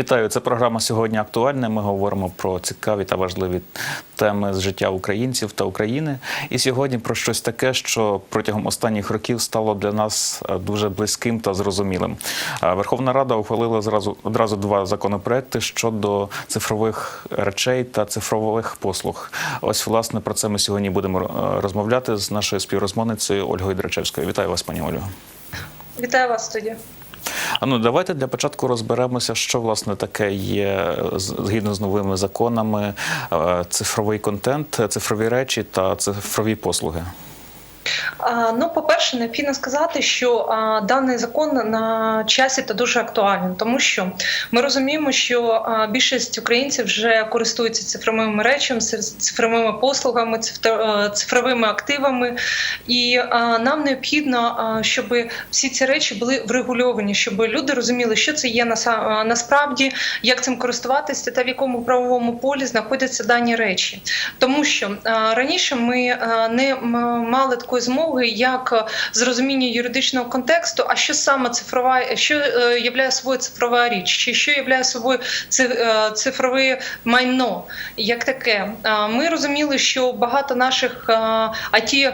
Вітаю, це програма сьогодні актуальна. Ми говоримо про цікаві та важливі теми з життя українців та України. І сьогодні про щось таке, що протягом останніх років стало для нас е, дуже близьким та зрозумілим. Е, Верховна Рада ухвалила зразу одразу два законопроекти щодо цифрових речей та цифрових послуг. Ось власне про це ми сьогодні будемо е, розмовляти з нашою співрозмовницею Ольгою Драчевською. Вітаю вас, пані Олю. Вітаю вас, студія. А ну давайте для початку розберемося, що власне таке є е, згідно з новими законами е, цифровий контент, цифрові речі та цифрові послуги. Ну, по-перше, необхідно сказати, що даний закон на часі та дуже актуальний, тому що ми розуміємо, що більшість українців вже користуються цифровими речами, цифровими послугами, е, цифровими активами, і нам необхідно, щоб всі ці речі були врегульовані, щоб люди розуміли, що це є насправді, як цим користуватися та в якому правовому полі знаходяться дані речі. Тому що раніше ми не мали такої змоги, як е, з розуміння юридичного контексту, а що саме цифрова, що е, являє собою цифрова річ, чи що являє собою е, цифрове майно, як таке. Ми розуміли, що багато наших it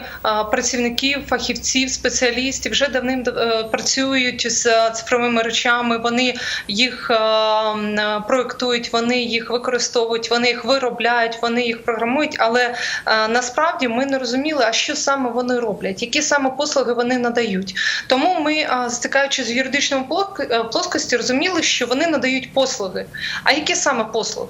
працівників, фахівців, спеціалістів вже давним працюють з цифровими речами. Вони їх проектують, вони їх використовують, вони їх виробляють, вони їх програмують. Але насправді ми не розуміли, а що саме вони роблять, які саме послуги вони надають. Тому ми, стикаючись з юридичною е, плоскості, розуміли, що вони надають послуги. А які саме послуги?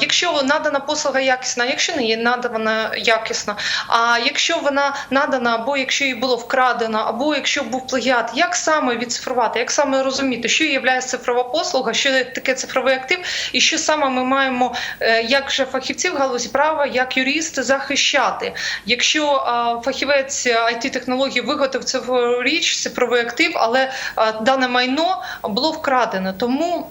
Якщо надана послуга якісна, якщо не є надана якісна, а якщо вона надана, або якщо її було вкрадено, або якщо був плагіат, як саме відцифрувати, як саме розуміти, що є цифрова послуга, що таке цифровий актив, і що саме ми маємо е, як же фахівці в галузі права, як юристи захищати. Якщо фахівець it технології виготовив річ, цифровий актив, але дане майно було вкрадено. Тому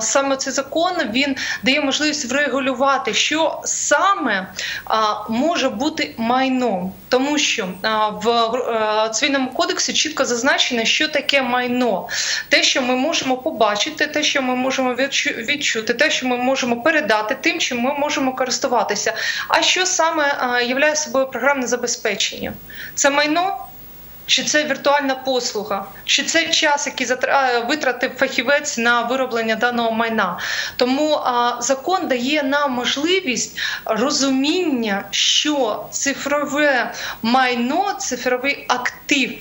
саме цей закон він дає можливість врегулювати, що саме а, може бути майном, тому що а, в е, цивільному кодексі чітко зазначено, що таке майно, те, що ми можемо побачити, те, що ми можемо відчу- відчути, те, що ми можемо передати, тим, чим ми можемо користуватися. А що саме а, являє собою програмне забезпечення? Це майно. Чи це віртуальна послуга, чи це час, який затра- витратив фахівець на вироблення даного майна? Тому а, закон дає нам можливість розуміння, що цифрове майно, цифровий актив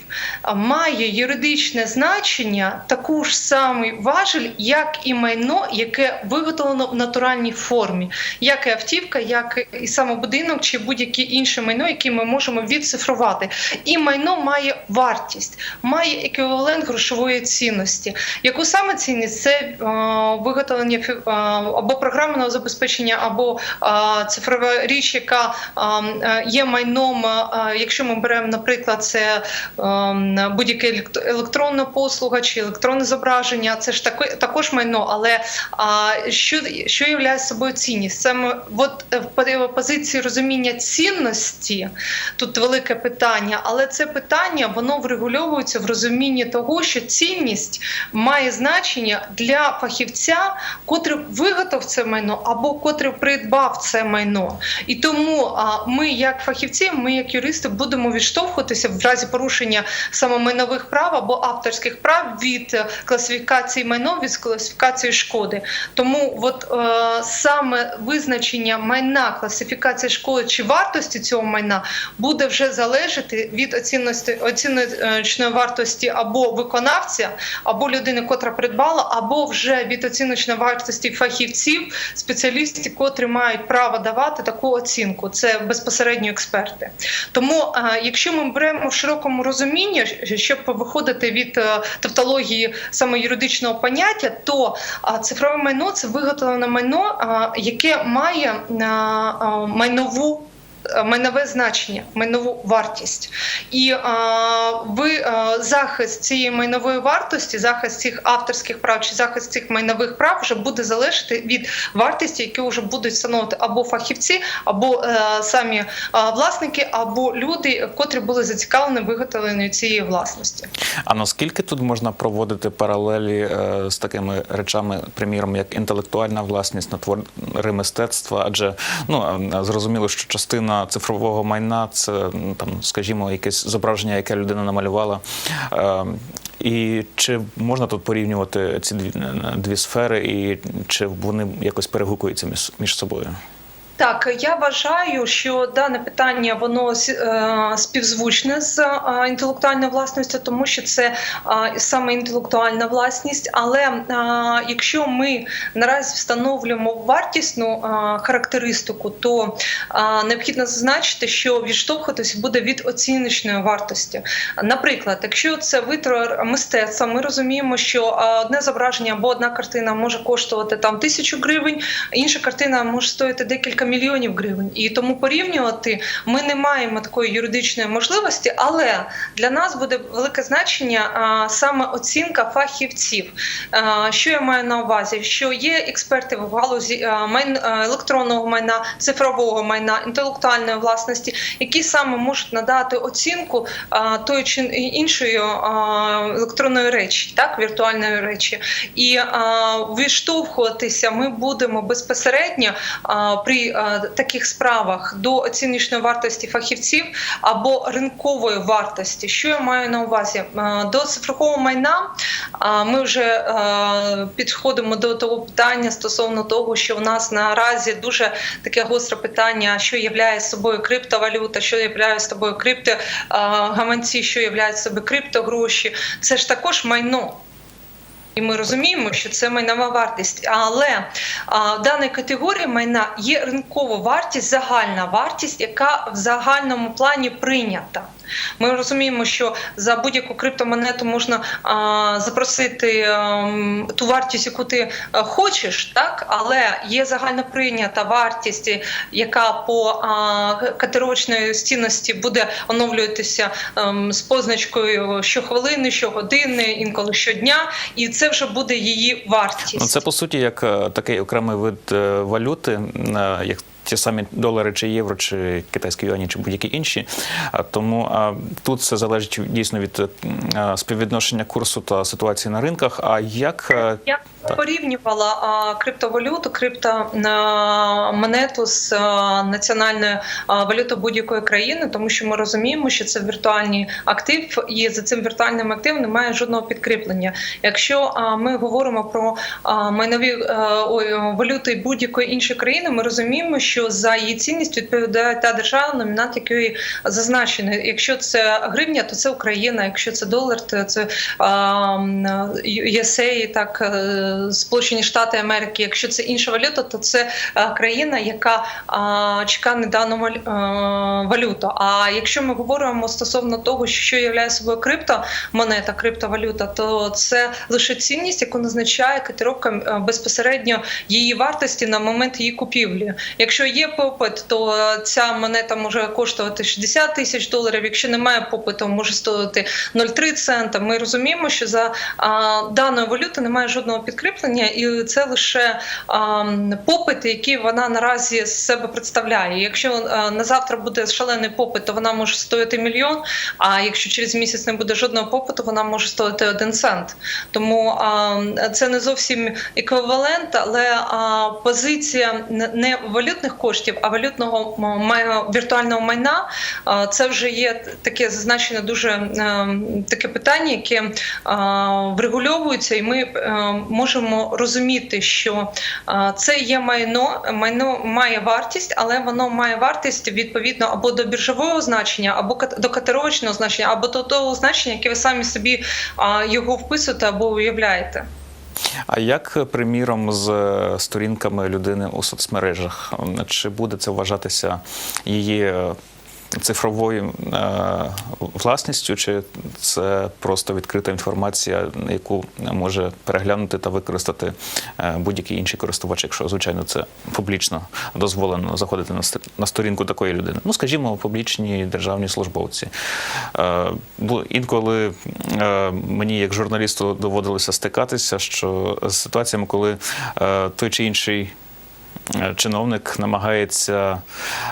має юридичне значення, таку ж самий важель, як і майно, яке виготовлено в натуральній формі, як і автівка, як і самобудинок, чи будь-яке інше майно, яке ми можемо відцифрувати. І майно має вартість, має еквівалент грошової цінності. Яку саме цінність це е, виготовлення е, або програмного забезпечення, або е, цифрова річ, яка е, є майном. Якщо ми беремо, наприклад, це будь-яка елект- електронна послуга чи електронне зображення, це ж таки- також майно. Але що, що являє собою цінність? Саме от в позиції розуміння цінності тут велике питання, але це питання воно врегульовується в розумінні того, що цінність має значення для фахівця, котрий виготовив це майно або котрий придбав це майно. І тому ми, як фахівці, ми, як юристи, будемо відштовхуватися в разі порушення саме майнових прав або авторських прав від е, класифікації майно, від класифікації шкоди. Тому от е, саме визначення майна, класифікація шкоди чи вартості цього майна буде вже залежати від оцінності оціночної вартості або виконавця, або людини, котра придбала, або вже від оціночної вартості фахівців, спеціалістів, котрі мають право давати таку оцінку. Це безпосередньо експерти. Тому, е, якщо ми беремо в широкому розумінні, щоб виходити від е, тавтології саме юридичного поняття, то е, цифрове майно це виготовлене майно, е, яке має е, е, майнову е, майнове значення, майнову вартість. І е, ви е, захист цієї майнової вартості, захист цих авторських прав чи захист цих майнових прав вже буде залежати від вартості, які вже будуть встановити або фахівці, або е, самі е, власники, або люди, котрі були зацікавлені виготовленню цієї власності. А наскільки тут можна проводити паралелі е, з такими речами, приміром, як інтелектуальна власність на твори мистецтва? Адже ну е, зрозуміло, що частина цифрового майна це там, скажімо, якесь зображення, яке людина намалювала. Е, і чи можна тут порівнювати ці дві, дві сфери, і чи вони якось перегукуються між собою? Так, я вважаю, що дане питання воно е, співзвучне з е, інтелектуальною власністю, тому що це е, саме інтелектуальна власність. Але якщо ми наразі встановлюємо вартісну характеристику, то необхідно зазначити, що відштовхуватися буде від оціночної вартості. Наприклад, якщо це витвор мистецтва, ми розуміємо, що одне зображення або одна картина може коштувати там тисячу гривень, інша картина може стоїти декілька мільйонів гривень. І тому порівнювати ми не маємо такої юридичної можливості, але для нас буде велике значення а, саме оцінка фахівців. А, Що я маю на увазі? Що є експерти в галузі а, майн, а, електронного майна, цифрового майна, інтелектуальної власності, які саме можуть надати оцінку а, тої чи іншої а, електронної речі, так віртуальної речі, і а, відштовхуватися ми будемо безпосередньо а, при таких справах до оціночної вартості фахівців або ринкової вартості. Що я маю на увазі? До цифрового майна а, ми вже підходимо до того питання стосовно того, що в нас наразі дуже таке гостре питання, що є собою криптовалюта, що є собою криптогаманці, що є собою криптогроші. Це ж також майно. І ми розуміємо, що це майнова вартість, але а, в даній категорії майна є ринкова вартість, загальна вартість, яка в загальному плані прийнята. Ми розуміємо, що за будь-яку криптомонету можна а, запросити ем, ту вартість, яку ти е, хочеш, так але є загально прийнята вартість, яка по а, стінності буде оновлюватися ем, з позначкою щохвилини, щогодини, інколи щодня, і це вже буде її вартість. Ну, це по суті як е, такий окремий вид е, валюти, е, як ті самі долари чи євро, чи китайські юані, чи будь-які інші. Тому тут все залежить дійсно від е, співвідношення курсу та ситуації на ринках. А як е, Я порівнювала а, криптовалюту, криптомонету з національною валютою будь-якої країни, тому що ми розуміємо, що це віртуальний актив, і за цим віртуальним активом немає жодного підкріплення. Якщо ми говоримо про майнові валюти будь-якої іншої країни, ми розуміємо, що за її цінність відповідає та держава, номінант якої зазначений. Якщо це гривня, то це Україна. Якщо це долар, то це а, так е, Сполучені Штати Америки. Якщо це інша валюта, то це е, країна, яка чекає дану е, валюту. А якщо ми говоримо стосовно того, що є собою криптомонета, криптовалюта, то це лише цінність, яку назначає котировка безпосередньо її вартості на момент її купівлі. Якщо є попит, то ця монета може коштувати 60 тисяч доларів. Якщо немає попиту, може стоїти 0,3 цента. Ми розуміємо, що за а, даною валютою немає жодного підкріплення, і це лише а, попит, який вона наразі з себе представляє. Якщо а, на завтра буде шалений попит, то вона може стоїти мільйон. А якщо через місяць не буде жодного попиту, вона може стоїти один цент. Тому а, це не зовсім еквівалент, але а, позиція не- не валютних коштів, а валютного віртуального майна. Це вже є таке зазначене дуже е, таке питання, яке врегульовується, і ми е, можемо розуміти, що це є майно, майно має вартість, але воно має вартість відповідно або до біржового значення, або до катеровочного значення, або до того значення, яке ви самі собі його вписуєте або уявляєте. А як, приміром, з е, сторінками людини у соцмережах? Чи буде це вважатися її е, цифровою е, власністю, чи це просто відкрита інформація, яку може переглянути та використати е, будь-який інший користувач, якщо звичайно це публічно дозволено заходити на сторінку такої людини. Ну, скажімо, публічні державні службовці. Е, інколи мені, як журналісту, доводилося стикатися, що з ситуаціями, коли той чи інший чиновник намагається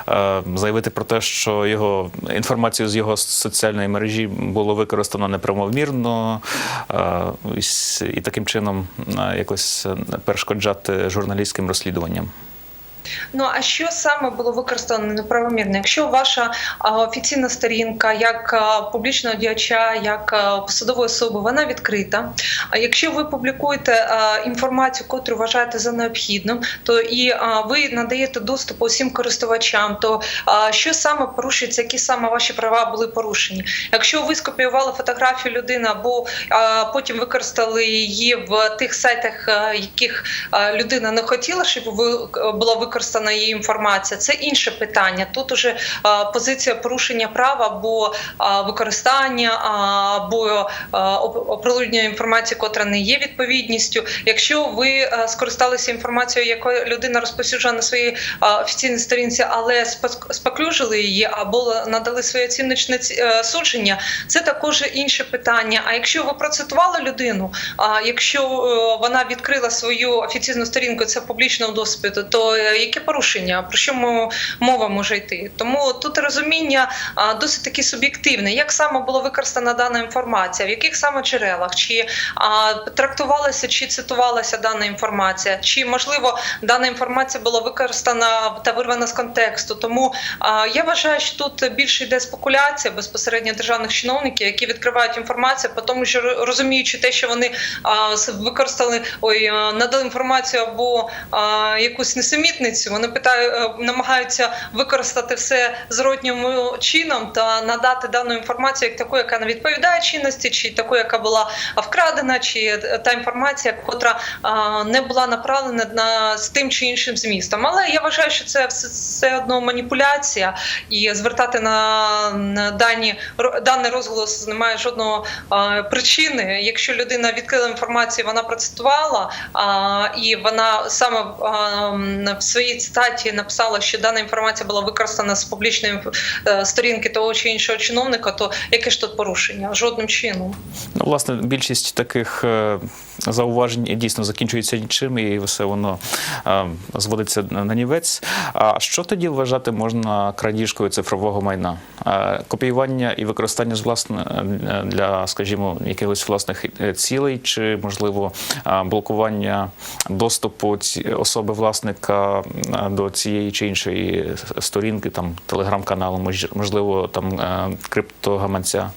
е, заявити про те, що його інформацію з його соціальної мережі було використано неправомірно, е, і таким чином е, якось е, перешкоджати журналістським розслідуванням. Ну а що саме було використано неправомірно? Якщо ваша офіційна сторінка, як публічного діяча, як посадової особи, вона відкрита. А якщо ви публікуєте інформацію, котру вважаєте за необхідним, то і ви надаєте доступ усім користувачам, то що саме порушується, які саме ваші права були порушені? Якщо ви скопіювали фотографію людини або потім використали її в тих сайтах, яких людина не хотіла, щоб була використана її інформація, це інше питання. Тут уже позиція порушення права або використання, або оприлюднення інформації, котра не є відповідністю. Якщо ви скористалися інформацією, яку людина розповсюджує на своїй офіційній сторінці, але споклюжили її або надали своє оціночне ці- е, судження, це також інше питання. А якщо ви процитували людину, а якщо е, вона відкрила свою офіційну сторінку, це в публічному доступі, то е, яке порушення? Про що мо- мова може йти? Тому тут розуміння досить таки суб'єктивне. Як саме була використана дана інформація, в яких саме джерелах, чи трактувалася чи цитувалася дана інформація, чи можливо дана інформація була використана та вирвана з контексту. Тому я вважаю, що тут більше йде спекуляція безпосередньо державних чиновників, які відкривають інформацію, по тому що розуміючи те, що вони використали ой, надали інформацію або якусь несумітницю, вони питають, е, намагаються використати все зроднім чином та надати дану інформацію як таку, яка не відповідає чинності, чи таку, яка була вкрадена, чи та інформація, котра не була направлена на з тим чи іншим змістом. Але я вважаю, що це все, все одно маніпуляція, і звертати на, на дані даний розголос немає жодного причини. Якщо людина відкрила інформацію, вона процитувала, а, і вона саме а, в своїй цитаті написала, що дана інформація була використана з публічної е, сторінки того чи іншого чиновника, то яке ж тут порушення? Жодним чином. Ну, власне, більшість таких е, зауважень дійсно закінчується нічим, і все воно е, зводиться на нівець. А що тоді вважати можна крадіжкою цифрового майна? Копіювання і використання з власне для, скажімо, якихось власних цілей, чи можливо блокування доступу особи власника до цієї чи іншої сторінки, там телеграм-каналу, мож- можливо, там е, криптогаманця.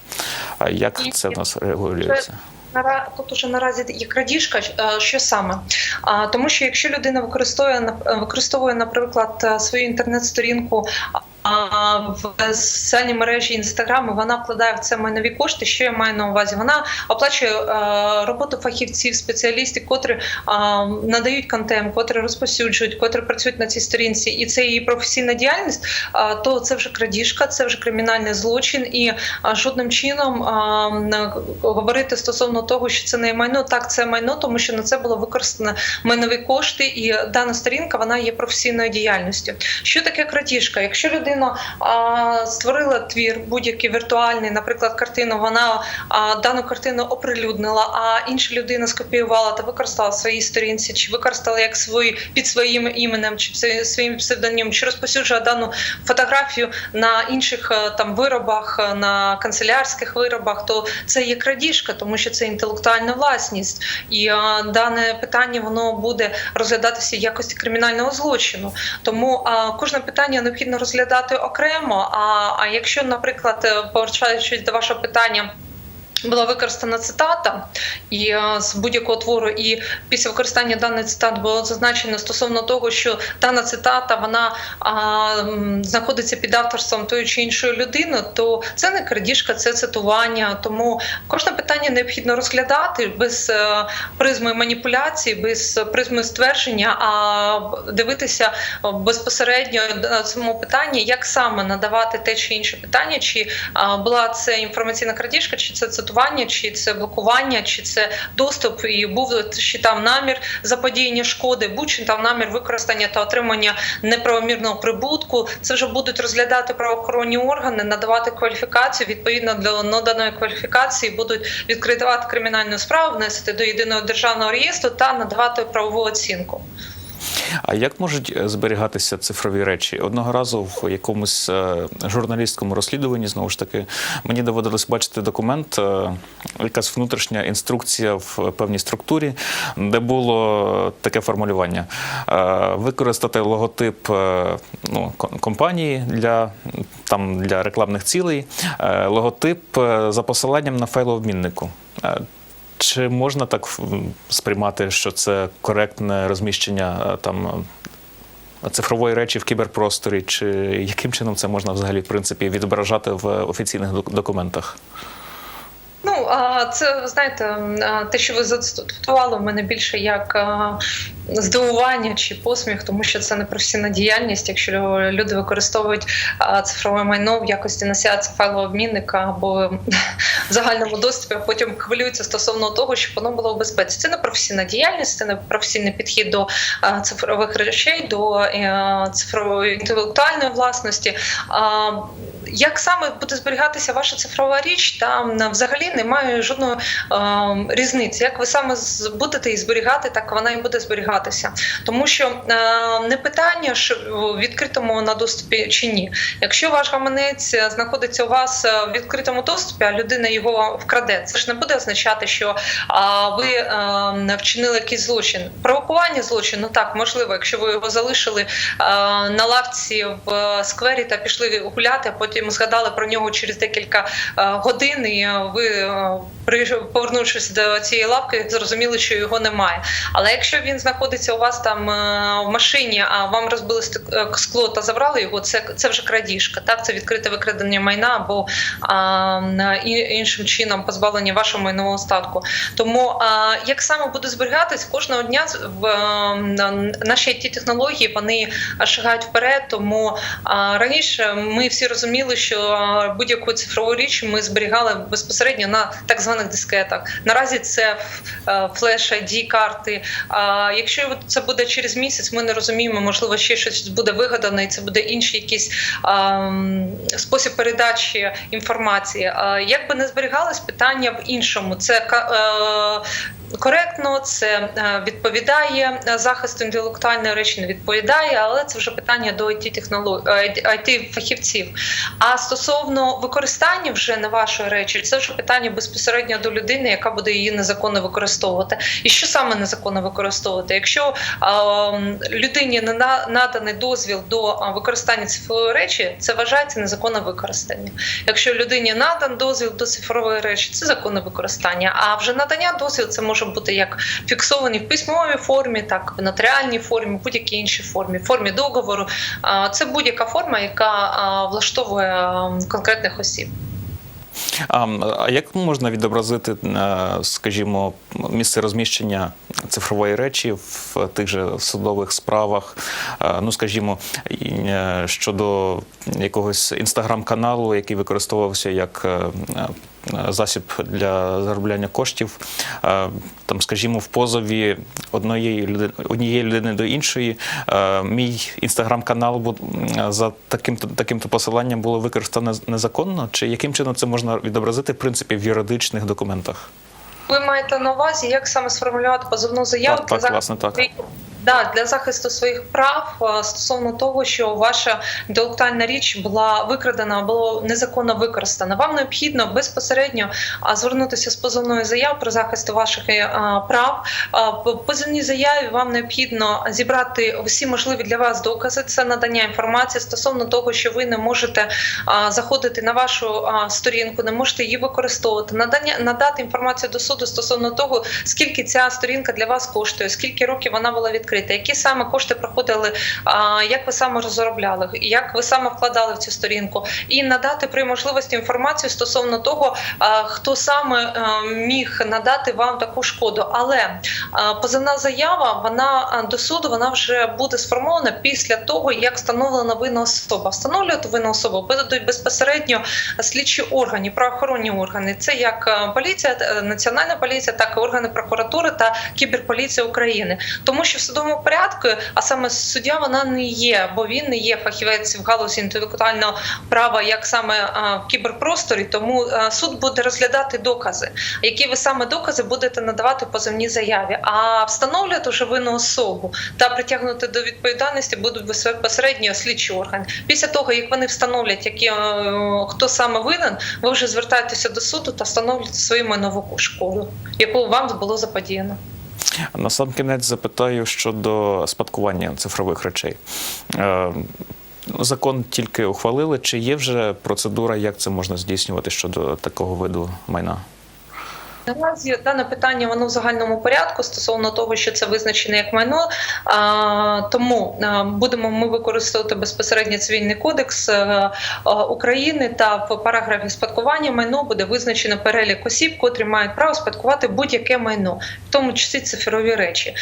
А Як І- це в нас регулюється? Тут уже наразі є крадіжка. е, Що саме? Тому що якщо людина використовує використовує, наприклад, е, свою інтернет-сторінку. В соціальній мережі Інстаграму вона вкладає в це майнові кошти. Що я маю на увазі? Вона оплачує е, роботу фахівців, спеціалістів, котрі е, надають контент, котрі розповсюджують, котрі працюють на цій сторінці, і це її професійна діяльність. то це вже крадіжка, це вже кримінальний злочин, і е, жодним чином говорити стосовно того, що це не майно. Так, це майно, тому що на це було використано майнові кошти, і дана сторінка вона є професійною діяльністю. Що таке крадіжка? Якщо людина а, створила твір, будь-який віртуальний, наприклад, картину, вона а, дану картину оприлюднила, а інша людина скопіювала та використала в своїй сторінці, чи використала як свої під своїм іменем, чи своїм псевдонімом, чи розповсюджує дану фотографію на інших е, там виробах, е, на канцелярських виробах, то це є крадіжка, тому що це інтелектуальна власність, і е, дане питання воно буде розглядатися якості кримінального злочину. Тому а, кожне питання необхідно розглядати окремо. А, а якщо, наприклад, повертаючись до вашого питання. Була використана цитата і е, з будь-якого твору, і після використання даної цитати було зазначено стосовно того, що дана цитата вона а, знаходиться під авторством тої чи іншої людини, то це не крадіжка, це цитування. Тому кожне питання необхідно розглядати без е, призми маніпуляції, без призми ствердження, а дивитися безпосередньо на цьому питанні, як саме надавати те чи інше питання, чи а, була це інформаційна крадіжка, чи це цитування, чи це блокування, чи це доступ, і був чи там намір заподіяння шкоди, будь-чи там намір використання та отримання неправомірного прибутку. Це вже будуть розглядати правоохоронні органи, надавати кваліфікацію. Відповідно до наданої кваліфікації будуть відкривати кримінальну справу, внести до єдиного державного реєстру та надавати правову оцінку. А як можуть е, зберігатися цифрові речі? Одного разу в якомусь е, журналістському розслідуванні знову ж таки мені доводилось бачити документ, е, якась внутрішня інструкція в певній структурі, де було таке формулювання: використати логотип ну, компанії для там для рекламних цілей, логотип за посиланням на файлообміннику. Чи можна так сприймати, що це коректне розміщення е, там е, цифрової речі в кіберпросторі, чи яким чином це можна взагалі в принципі відображати в офіційних документах? Ну, це знаєте, те, що ви зацитували, в мене більше як здивування чи посміх, тому що це не професійна діяльність. Якщо люди використовують цифрове майно в якості носія файлообмінника або в загальному доступі, а потім хвилюються стосовно того, щоб воно було в безпеці. Це не професійна діяльність, це не професійний підхід до цифрових речей, до е, цифрової інтелектуальної власності. Як саме буде зберігатися ваша цифрова річ, там взагалі немає жодної е, різниці. Як ви саме будете її зберігати, так вона і буде зберігатися. Тому що е, не питання, що в відкритому на доступі чи ні. Якщо ваш гаманець е, знаходиться у вас е, в відкритому доступі, а людина його вкраде, це ж не буде означати, що ви вчинили якийсь злочин. Провокування злочину так можливо, якщо ви його залишили на лавці в сквері та пішли гуляти, а потім згадали про нього через декілька годин, і ви, повернувшись до цієї лавки, зрозуміли, що його немає. Але якщо він знаходиться у вас там е, в машині, а вам розбили е, скло та забрали його, це, це вже крадіжка. Так, це відкрите викрадення майна або а, іншим чином позбавлення вашого майнового статку. Тому а, як саме буде зберігатись кожного дня в е, наші it технології вони шагають вперед. Тому а, раніше ми всі розуміли, що будь-яку цифрову річ ми зберігали безпосередньо на так званих дискетах. Наразі це флеш ID карти. А якщо це буде через місяць, ми не розуміємо, можливо, ще щось буде вигадано, і це буде інший якийсь а, спосіб передачі інформації. А, як би не зберігалось, питання в іншому. Це е, коректно, це е, відповідає е, захисту інтелектуальної речі, не відповідає, але це вже питання до it технологій it фахівців. А стосовно використання вже не вашої речі, це вже питання безпосередньо до людини, яка буде її незаконно використовувати. І що саме незаконно використовувати? Якщо а, людині не на- наданий дозвіл до використання цифрової речі, це вважається незаконне використання. Якщо людині надан дозвіл до цифрової речі, це законне використання. А вже надання дозвіл це може бути як фіксовані в письмовій формі, так в нотаріальній формі, будь-якій іншій формі, формі договору. Це будь-яка форма, яка влаштовує конкретних осіб. А, як можна відобразити, е, скажімо, місце розміщення цифрової речі в тих же судових справах? Ну, скажімо, е, щодо якогось інстаграм-каналу, який використовувався як е, засіб для заробляння коштів, е, там, скажімо, в позові однієї людини, однієї людини до іншої, е, мій інстаграм-канал за таким таким-то посиланням було використано незаконно? Чи яким чином це можна відобразити в принципі в юридичних документах? Ви маєте на увазі, як саме сформулювати позовну заяву Так, так, власне, так. Да, для захисту своїх прав е, стосовно того, що ваша інтелектуальна річ була викрадена або незаконно використана. Вам необхідно безпосередньо звернутися з позовною заявою про захист ваших е, прав. Позовній заяві вам необхідно зібрати всі можливі для вас докази. Це надання інформації стосовно того, що ви не можете заходити на вашу сторінку, не можете її використовувати. Надання надати інформацію до суду стосовно того, скільки ця сторінка для вас коштує, скільки років вона була відкрита, які саме кошти проходили, як ви саме розробляли, як ви саме вкладали в цю сторінку, і надати при можливості інформацію стосовно того, хто саме міг надати вам таку шкоду. Але позивна заява вона до суду вона вже буде сформована після того, як встановлена винна особа. Встановлювати винну особу будуть безпосередньо слідчі органи, правоохоронні органи. Це як е, поліція, е, національна поліція, так і органи прокуратури та кіберполіція України. Тому що в судовому порядку, а саме суддя, вона не є, бо він не є фахівець в галузі інтелектуального права, як саме е, в кіберпросторі. Тому е, суд буде розглядати докази, які ви саме докази будете надавати позовній заяві. А встановлювати вже винну особу та притягнути до відповідальності будуть безпосередньо слідчі органи. Після того, як вони встановлять, які е, хто саме винен, ви вже звертаєтеся до суду та встановлюєте свою майнову шкоду, яку вам було заподіяно. На сам кінець запитаю щодо спадкування цифрових речей. Е, ну, Закон тільки ухвалили. Чи є вже процедура, як це можна здійснювати щодо такого виду майна? Наразі дане питання воно в загальному порядку стосовно того, що це визначено як майно. Тому будемо ми використовувати безпосередньо цивільний кодекс е, е, України та в параграфі спадкування майно буде визначено перелік осіб, котрі мають право спадкувати будь-яке майно, в тому числі цифрові речі.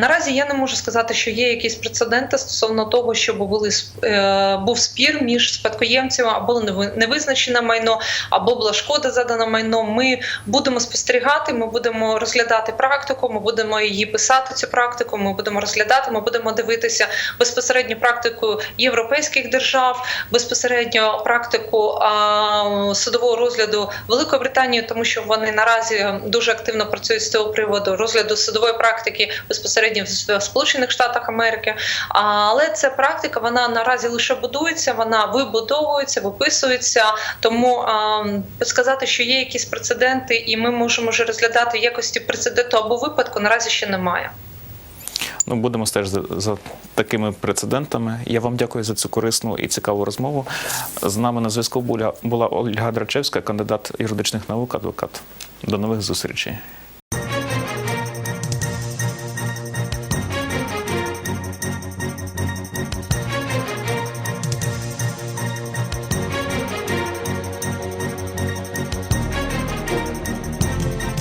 Наразі я не можу сказати, що є якісь прецеденти стосовно того, щоб були е, був спір між спадкоємцями або неви- невизначене майно, або була шкода задана майно. Ми будемо спостерігати, ми будемо розглядати практику, ми будемо її писати. Цю практику. Ми будемо розглядати. Ми будемо дивитися безпосередньо практику європейських держав, безпосередньо практику а, судового розгляду Великої Британії, тому що вони наразі дуже активно працюють з цього приводу розгляду судової практики безпосередньо в Сполучених Штатах Америки. Але ця практика вона наразі лише будується, вона вибудовується, виписується. Тому а, сказати, що є якісь прецеденти, і ми можемо вже розглядати в якості прецеденту або випадку, наразі ще немає. Ну, будемо стежити за, за такими прецедентами. Я вам дякую за цю корисну і цікаву розмову. З нами на зв'язку була Ольга Драчевська, кандидат юридичних наук, адвокат. До нових зустрічей.